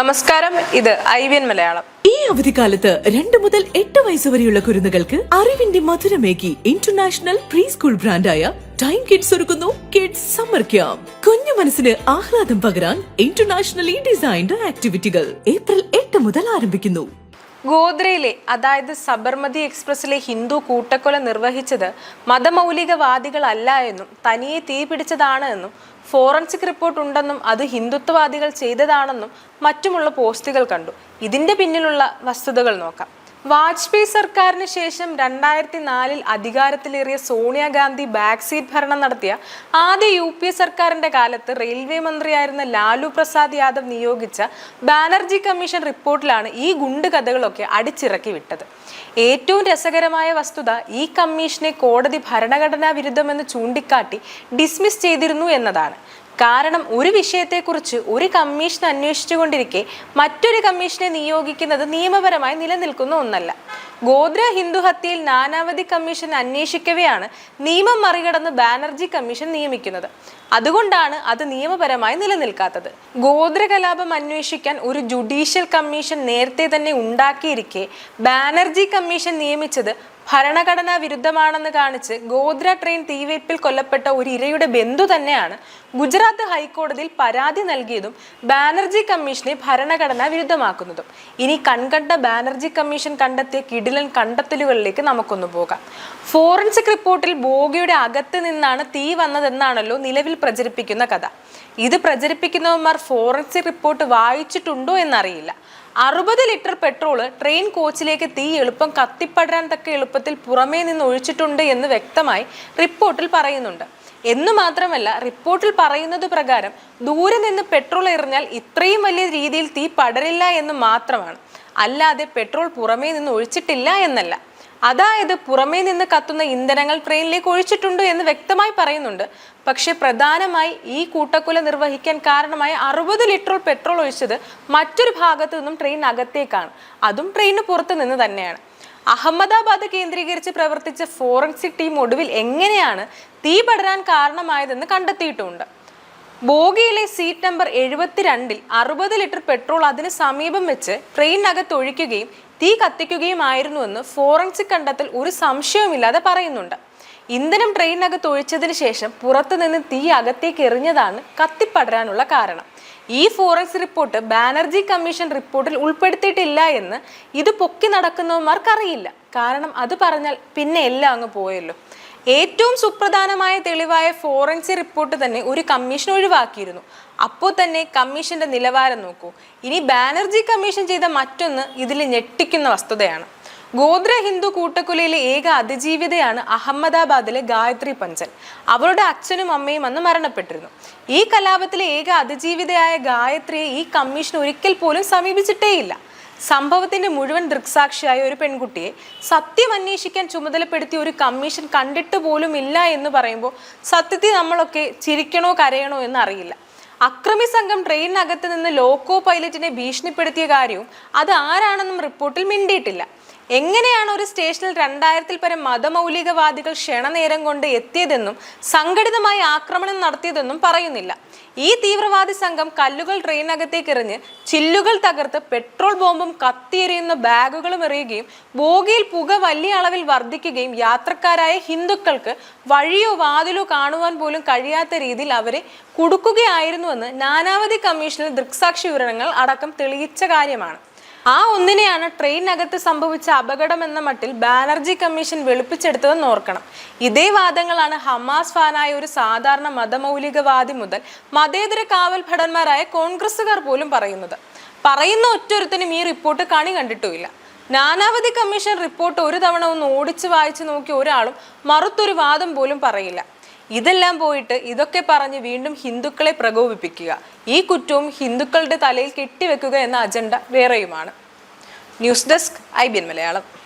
നമസ്കാരം ഇത് I V N Malayalam. ഈ അവധിക്കാലത്ത് രണ്ട് മുതൽ എട്ട് വയസ്സ് വരെയുള്ള കുരുന്നുകൾക്ക് അറിവിന്റെ മധുരമേകി ഇന്റർനാഷണൽ പ്രീ സ്കൂൾ ബ്രാൻഡായ ടൈം കിഡ്സ് ഒരുക്കുന്നു കിഡ്സ് സമ്മർ ക്യാമ്പ് കുഞ്ഞു മനസ്സിന് ആഹ്ലാദം പകരാൻ ഇന്റർനാഷണലി ഡിസൈൻഡ് ആക്ടിവിറ്റികൾ ഏപ്രിൽ എട്ട് മുതൽ ആരംഭിക്കുന്നു. ഗോദ്രയിലെ അതായത് സബർമതി എക്സ്പ്രസിലെ ഹിന്ദു കൂട്ടക്കൊല നിർവഹിച്ചത് മതമൗലികവാദികളല്ല എന്നും തനിയെ തീ പിടിച്ചതാണ് എന്നും ഫോറൻസിക് റിപ്പോർട്ട് ഉണ്ടെന്നും അത് ഹിന്ദുത്വവാദികൾ ചെയ്തതാണെന്നും മറ്റുമുള്ള പോസ്റ്റുകൾ കണ്ടു. ഇതിന്റെ പിന്നിലുള്ള വസ്തുതകൾ നോക്കാം. വാജ്പേയി സർക്കാരിന് ശേഷം രണ്ടായിരത്തി നാലിൽ അധികാരത്തിലേറിയ സോണിയാഗാന്ധി ബാക്ക് സീറ്റ് ഭരണം നടത്തിയ ആദ്യ യു പി എ സർക്കാരിന്റെ കാലത്ത് റെയിൽവേ മന്ത്രിയായിരുന്ന ലാലു പ്രസാദ് യാദവ് നിയോഗിച്ച ബാനർജി കമ്മീഷൻ റിപ്പോർട്ടിലാണ് ഈ ഗുണ്ട് കഥകളൊക്കെ അടിച്ചിറക്കി വിട്ടത്. ഏറ്റവും രസകരമായ വസ്തുത ഈ കമ്മീഷനെ കോടതി ഭരണഘടനാ വിരുദ്ധമെന്ന് ചൂണ്ടിക്കാട്ടി ഡിസ്മിസ് ചെയ്തിരുന്നു എന്നതാണ്. കാരണം ഒരു വിഷയത്തെക്കുറിച്ച് ഒരു കമ്മീഷൻ അന്വേഷിച്ചുകൊണ്ടിരിക്കെ മറ്റൊരു കമ്മീഷനെ നിയോഗിക്കുന്നത് നിയമപരമായി നിലനിൽക്കുന്ന ഒന്നല്ല. ഗോദ്ര ഹിന്ദു ഹത്യയിൽ നാനാവധി കമ്മീഷൻ അന്വേഷിക്കവെയാണ് നിയമം മറികടന്ന് ബാനർജി കമ്മീഷൻ നിയമിക്കുന്നത്. അതുകൊണ്ടാണ് അത് നിയമപരമായി നിലനിൽക്കാത്തത്. ഗോത്ര കലാപം അന്വേഷിക്കാൻ ഒരു ജുഡീഷ്യൽ കമ്മീഷൻ നേരത്തെ തന്നെ ഉണ്ടാക്കിയിരിക്കെ ബാനർജി കമ്മീഷൻ നിയമിച്ചത് ഭരണഘടനാ വിരുദ്ധമാണെന്ന് കാണിച്ച് ഗോദ്ര ട്രെയിൻ തീവയ്പിൽ കൊല്ലപ്പെട്ട ഒരു ഇരയുടെ ബന്ധു തന്നെയാണ് ഗുജറാത്ത് ഹൈക്കോടതിയിൽ പരാതി നൽകിയതും ബാനർജി കമ്മീഷനെ ഭരണഘടനാ വിരുദ്ധമാക്കുന്നതും. ഇനി കൺകണ്ട ബാനർജി കമ്മീഷൻ കണ്ടെത്തിയ കിടിലൻ കണ്ടെത്തലുകളിലേക്ക് നമുക്കൊന്ന് പോകാം. ഫോറൻസിക് റിപ്പോർട്ടിൽ ബോഗിയുടെ അകത്ത് നിന്നാണ് തീ വന്നതെന്നാണല്ലോ നിലവിൽ പ്രചരിപ്പിക്കുന്ന കഥ. ഇത് പ്രചരിപ്പിക്കുന്നവന്മാർ ഫോറൻസിക് റിപ്പോർട്ട് വായിച്ചിട്ടുണ്ടോ എന്നറിയില്ല. അറുപത് ലിറ്റർ പെട്രോൾ ട്രെയിൻ കോച്ചിലേക്ക് തീ എളുപ്പം കത്തിപ്പടരാൻ തക്ക എളുപ്പത്തിൽ പുറമേ നിന്ന് ഒഴിച്ചിട്ടുണ്ട് എന്ന് വ്യക്തമായി റിപ്പോർട്ടിൽ പറയുന്നുണ്ട്. എന്നു മാത്രമല്ല റിപ്പോർട്ടിൽ പറയുന്നത് പ്രകാരം ദൂരെ നിന്ന് പെട്രോൾ എറിഞ്ഞാൽ ഇത്രയും വലിയ രീതിയിൽ തീ പടരില്ല എന്ന് മാത്രമാണ്. അല്ലാതെ പെട്രോൾ പുറമേ നിന്ന് ഒഴിച്ചിട്ടില്ല എന്നല്ല. അതായത് പുറമേ നിന്ന് കത്തുന്ന ഇന്ധനങ്ങൾ ട്രെയിനിലേക്ക് ഒഴിച്ചിട്ടുണ്ട് എന്ന് വ്യക്തമായി പറയുന്നുണ്ട്. പക്ഷേ പ്രധാനമായി ഈ കൂട്ടക്കുല നിർവഹിക്കാൻ കാരണമായ അറുപത് ലിറ്റർ പെട്രോൾ ഒഴിച്ചത് മറ്റൊരു ഭാഗത്തു നിന്നും ട്രെയിൻ അകത്തേക്കാണ് അതും ട്രെയിനിന് പുറത്ത് നിന്ന് തന്നെയാണ്. അഹമ്മദാബാദ് കേന്ദ്രീകരിച്ച് പ്രവർത്തിച്ച ഫോറൻസിക് ടീം ഒടുവിൽ എങ്ങനെയാണ് തീ പടരാൻ കാരണമായതെന്ന് കണ്ടെത്തിയിട്ടുമുണ്ട് ബോഗിയിലെ സീറ്റ് നമ്പർ എഴുപത്തിരണ്ടിൽ അറുപത് ലിറ്റർ പെട്രോൾ അതിന് സമീപം വെച്ച് ട്രെയിനകത്ത് ഒഴിക്കുകയും തീ കത്തിക്കുകയുമായിരുന്നുവെന്ന് ഫോറൻസിക് കണ്ടെത്തൽ ഒരു സംശയവുമില്ലാതെ പറയുന്നുണ്ട്. ഇന്ധനം ട്രെയിനകത്ത് ഒഴിച്ചതിന് ശേഷം പുറത്തുനിന്ന് തീ അകത്തേക്ക് എറിഞ്ഞതാണ് കത്തിപ്പടരാനുള്ള കാരണം. ഈ ഫോറൻസിക് റിപ്പോർട്ട് ബാനർജി കമ്മീഷൻ റിപ്പോർട്ടിൽ ഉൾപ്പെടുത്തിയിട്ടില്ല എന്ന് ഇത് പൊക്കി നടക്കുന്നവന്മാർക്കറിയില്ല. കാരണം അത് പറഞ്ഞാൽ പിന്നെ എല്ലാം അങ്ങ് പോയല്ലോ. ഏറ്റവും സുപ്രധാനമായ തെളിവായ ഫോറൻസിക് റിപ്പോർട്ട് തന്നെ ഒരു കമ്മീഷൻ ഒഴിവാക്കിയിരുന്നു. അപ്പോൾ തന്നെ കമ്മീഷന്റെ നിലവാരം നോക്കൂ. ഇനി ബാനർജി കമ്മീഷൻ ചെയ്ത മറ്റൊന്ന് ഇതിൽ ഞെട്ടിക്കുന്ന വസ്തുതയാണ്. ഗോത്ര ഹിന്ദു കൂട്ടക്കൊലയിലെ ഏക അതിജീവിതയാണ് അഹമ്മദാബാദിലെ ഗായത്രി പഞ്ചൽ അവരുടെ അച്ഛനും അമ്മയും അന്ന് മരണപ്പെട്ടിരുന്നു. ഈ കലാപത്തിലെ ഏക അതിജീവിതയായ ഗായത്രിയെ ഈ കമ്മീഷൻ ഒരിക്കൽ പോലും സമീപിച്ചിട്ടേയില്ല. സംഭവത്തിന്റെ മുഴുവൻ ദൃക്സാക്ഷിയായ ഒരു പെൺകുട്ടിയെ സത്യം അന്വേഷിക്കാൻ ചുമതലപ്പെടുത്തിയ ഒരു കമ്മീഷൻ കണ്ടിട്ട് പോലും ഇല്ല എന്ന് പറയുമ്പോൾ സത്യത്തിൽ നമ്മളൊക്കെ ചിരിക്കണോ കരയണോ എന്ന് അറിയില്ല അക്രമി സംഘം ട്രെയിനിനകത്ത് നിന്ന് ലോക്കോ പൈലറ്റിനെ ഭീഷണിപ്പെടുത്തിയ കാര്യവും അത് ആരാണെന്നും റിപ്പോർട്ടിൽ മിണ്ടിയിട്ടില്ല. എങ്ങനെയാണ് ഒരു സ്റ്റേഷനിൽ രണ്ടായിരത്തിൽ പരം മതമൗലികവാദികൾ ക്ഷണനേരം കൊണ്ട് എത്തിയതെന്നും സംഘടിതമായി ആക്രമണം നടത്തിയതെന്നും പറയുന്നില്ല. ഈ തീവ്രവാദി സംഘം കല്ലുകൾ ട്രെയിനകത്തേക്ക് എറിഞ്ഞ് ചില്ലുകൾ തകർത്ത് പെട്രോൾ ബോംബും കത്തിയെറിയുന്ന ബാഗുകളും എറിയുകയും ബോഗിയിൽ പുക വലിയ അളവിൽ വർദ്ധിക്കുകയും യാത്രക്കാരായ ഹിന്ദുക്കൾക്ക് വഴിയോ വാതിലോ കാണുവാൻ പോലും കഴിയാത്ത രീതിയിൽ അവരെ കുടുക്കുകയായിരുന്നുവെന്ന് നാനാവധി കമ്മീഷനിൽ ദൃക്സാക്ഷി വിവരണങ്ങൾ അടക്കം തെളിയിച്ച കാര്യമാണ്. ആ ഒന്നിനെയാണ് ട്രെയിനകത്ത് സംഭവിച്ച അപകടം എന്ന മട്ടിൽ ബാനർജി കമ്മീഷൻ വെളുപ്പിച്ചെടുത്തതെന്ന് ഓർക്കണം. ഇതേ വാദങ്ങളാണ് ഹമാസ് ഫാനായ ഒരു സാധാരണ മതമൗലികവാദി മുതൽ മതേതര കാവൽ ഭടന്മാരായ കോൺഗ്രസുകാർ പോലും പറയുന്നത്. പറയുന്ന ഒറ്റൊരുത്തനും ഈ റിപ്പോർട്ട് കണി കണ്ടിട്ടുമില്ല. നാനാവധി കമ്മീഷൻ റിപ്പോർട്ട് ഒരു തവണ ഒന്ന് ഓടിച്ചു വായിച്ചു നോക്കിയ ഒരാളും മറുത്തൊരു വാദം പോലും പറയില്ല. ഇതെല്ലാം പോയിട്ട് ഇതൊക്കെ പറഞ്ഞ് വീണ്ടും ഹിന്ദുക്കളെ പ്രകോപിപ്പിക്കുക. ഈ കുറ്റവും ഹിന്ദുക്കളുടെ തലയിൽ കെട്ടിവെക്കുക എന്ന agenda വേറെയുമാണ്. News desk I B N Malayalam.